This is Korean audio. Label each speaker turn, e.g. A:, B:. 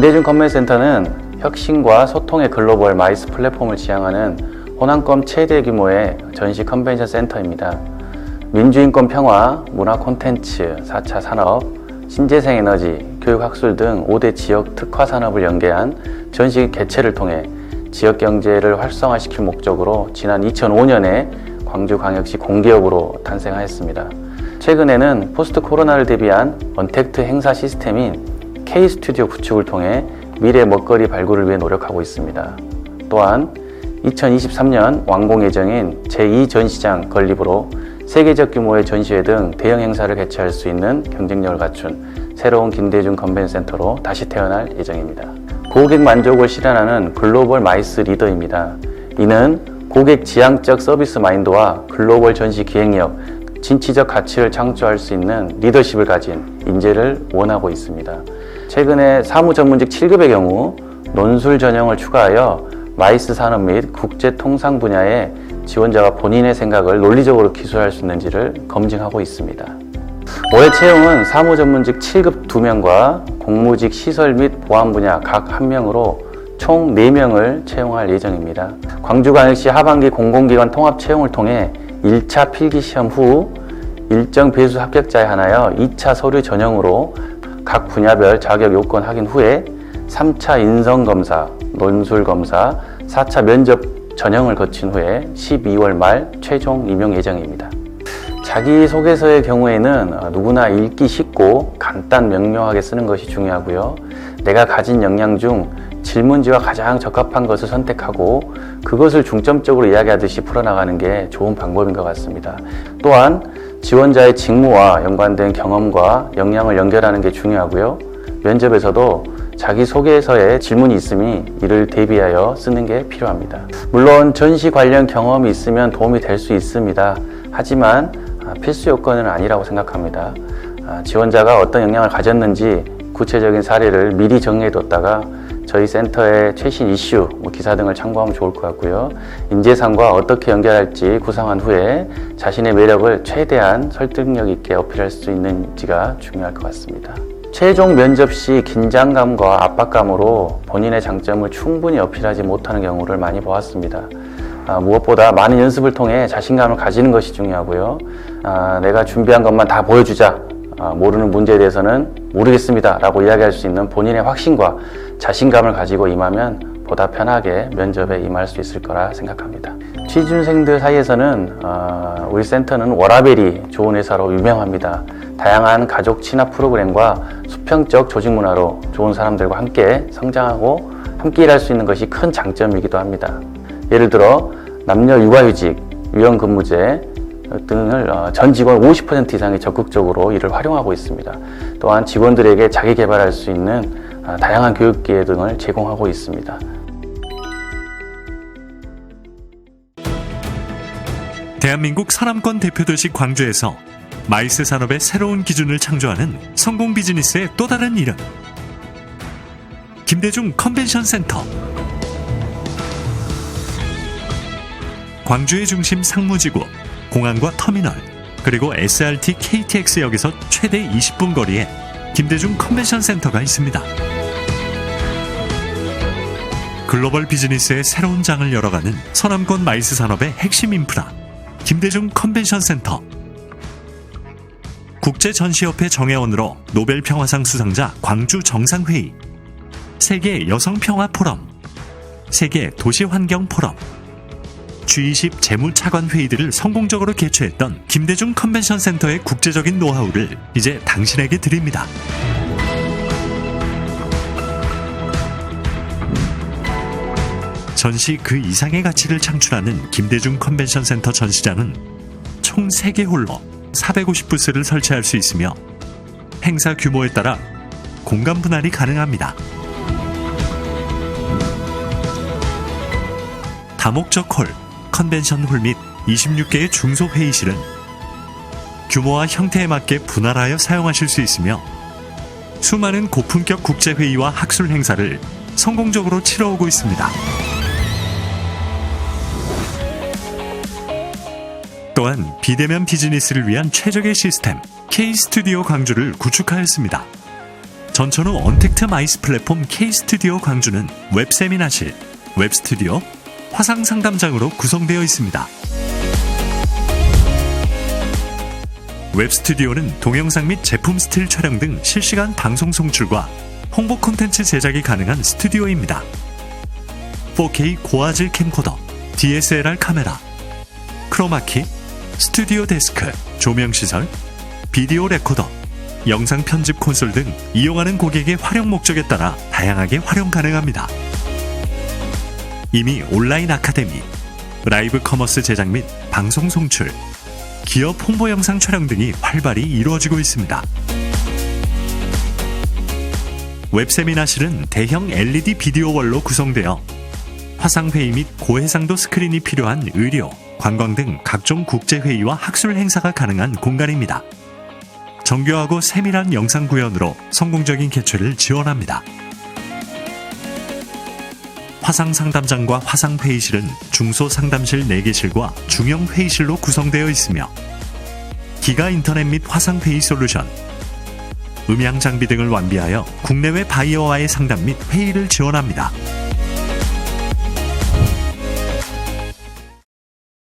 A: 김대중 컨벤센터는 혁신과 소통의 글로벌 마이스 플랫폼을 지향하는 호남권 최대 규모의 전시 컨벤션 센터입니다. 민주인권 평화, 문화 콘텐츠, 4차 산업, 신재생 에너지, 교육학술 등 5대 지역 특화 산업을 연계한 전시 개최를 통해 지역 경제를 활성화시킬 목적으로 지난 2005년에 광주광역시 공기업으로 탄생하였습니다. 최근에는 포스트 코로나를 대비한 언택트 행사 시스템인 K 스튜디오 구축을 통해 미래 먹거리 발굴을 위해 노력하고 있습니다. 또한 2023년 완공 예정인 제2전시장 건립으로 세계적 규모의 전시회 등 대형 행사를 개최할 수 있는 경쟁력을 갖춘 새로운 김대중 컨벤센터로 다시 태어날 예정입니다. 고객 만족을 실현하는 글로벌 마이스 리더입니다. 이는 고객 지향적 서비스 마인드와 글로벌 전시 기획력, 진취적 가치를 창조할 수 있는 리더십을 가진 인재를 원하고 있습니다. 최근에 사무 전문직 7급의 경우 논술 전형을 추가하여 마이스 산업 및 국제 통상 분야에 지원자가 본인의 생각을 논리적으로 기술할 수 있는지를 검증하고 있습니다. 올해 채용은 사무 전문직 7급 2명과 공무직 시설 및 보안 분야 각 1명으로 총 4명을 채용할 예정입니다. 광주광역시 하반기 공공기관 통합 채용을 통해 1차 필기 시험 후 일정 배수 합격자에 한하여 2차 서류 전형으로 각 분야별 자격 요건 확인 후에 3차 인성 검사, 논술 검사, 4차 면접 전형을 거친 후에 12월 말 최종 임용 예정입니다. 자기소개서의 경우에는 어, 누구나 읽기 쉽고 간단 명료하게 쓰는 것이 중요하고요. 내가 가진 역량 중 질문지와 가장 적합한 것을 선택하고 그것을 중점적으로 이야기하듯이 풀어나가는 게 좋은 방법인 것 같습니다. 또한 지원자의 직무와 연관된 경험과 역량을 연결하는 게 중요하고요. 면접에서도 자기소개서에 질문이 있으니 이를 대비하여 쓰는 게 필요합니다. 물론 전시 관련 경험이 있으면 도움이 될 수 있습니다. 하지만 아, 필수 요건은 아니라고 생각합니다. 아, 지원자가 어떤 역량을 가졌는지 구체적인 사례를 미리 정리해뒀다가 저희 센터의 최신 이슈, 뭐 기사 등을 참고하면 좋을 것 같고요. 인재상과 어떻게 연결할지 구상한 후에 자신의 매력을 최대한 설득력 있게 어필할 수 있는지가 중요할 것 같습니다. 최종 면접 시 긴장감과 압박감으로 본인의 장점을 충분히 어필하지 못하는 경우를 많이 보았습니다. 아, 무엇보다 많은 연습을 통해 자신감을 가지는 것이 중요하고요. 아, 내가 준비한 것만 다 보여주자. 아, 모르는 문제에 대해서는 모르겠습니다. 라고 이야기할 수 있는 본인의 확신과 자신감을 가지고 임하면 보다 편하게 면접에 임할 수 있을 거라 생각합니다. 취준생들 사이에서는 어, 우리 센터는 워라벨이 좋은 회사로 유명합니다. 다양한 가족 친화 프로그램과 수평적 조직 문화로 좋은 사람들과 함께 성장하고 함께 일할 수 있는 것이 큰 장점이기도 합니다. 예를 들어 남녀 육아휴직, 유연근무제 등을 어, 전 직원 50% 이상이 적극적으로 이를 활용하고 있습니다. 또한 직원들에게 자기 개발할 수 있는 어, 다양한 교육 기회 등을 제공하고 있습니다.
B: 대한민국 서남권 대표 도시 광주에서 마이스 산업의 새로운 기준을 창조하는 성공 비즈니스의 또 다른 이름. 김대중 컨벤션 센터. 광주의 중심 상무지구, 공항과 터미널, 그리고 SRT KTX역에서 최대 20분 거리에 김대중 컨벤션 센터가 있습니다. 글로벌 비즈니스의 새로운 장을 열어가는 서남권 마이스 산업의 핵심 인프라. 김대중 컨벤션 센터 국제전시협회 정회원으로 노벨 평화상 수상자 광주 정상회의 세계 여성 평화 포럼 세계 도시 환경 포럼 G20 재무차관 회의들을 성공적으로 개최했던 김대중 컨벤션 센터의 국제적인 노하우를 이제 당신에게 드립니다. 전시 그 이상의 가치를 창출하는 김대중 컨벤션 센터 전시장은 총 3개 홀로 450부스를 설치할 수 있으며 행사 규모에 따라 공간 분할이 가능합니다. 다목적 홀, 컨벤션 홀 및 26개의 중소 회의실은 규모와 형태에 맞게 분할하여 사용하실 수 있으며 수많은 고품격 국제 회의와 학술 행사를 성공적으로 치러오고 있습니다. 또한 비대면 비즈니스를 위한 최적의 시스템 K 스튜디오 광주를 구축하였습니다. 전천후 언택트 마이스 플랫폼 K-스튜디오 광주는 웹 세미나실, 웹 스튜디오, 화상 상담장으로 구성되어 있습니다. 웹 스튜디오는 동영상 및 제품 스틸 촬영 등 실시간 방송 송출과 홍보 콘텐츠 제작이 가능한 스튜디오입니다. 4K 고화질 캠코더, DSLR 카메라, 크로마키, 스튜디오 데스크, 조명 시설, 비디오 레코더, 영상 편집 콘솔 등 이용하는 고객의 활용 목적에 따라 다양하게 활용 가능합니다. 이미 온라인 아카데미, 라이브 커머스 제작 및 방송 송출, 기업 홍보 영상 촬영 등이 활발히 이루어지고 있습니다. 웹세미나실은 대형 LED 비디오 월로 구성되어 화상회의 및 고해상도 스크린이 필요한 의료, 관광 등 각종 국제회의와 학술 행사가 가능한 공간입니다. 정교하고 세밀한 영상 구현으로 성공적인 개최를 지원합니다. 화상 상담장과 화상 회의실은 중소 상담실 4개실과 중형 회의실로 구성되어 있으며 기가 인터넷 및 화상 회의 솔루션, 음향 장비 등을 완비하여 국내외 바이어와의 상담 및 회의를 지원합니다.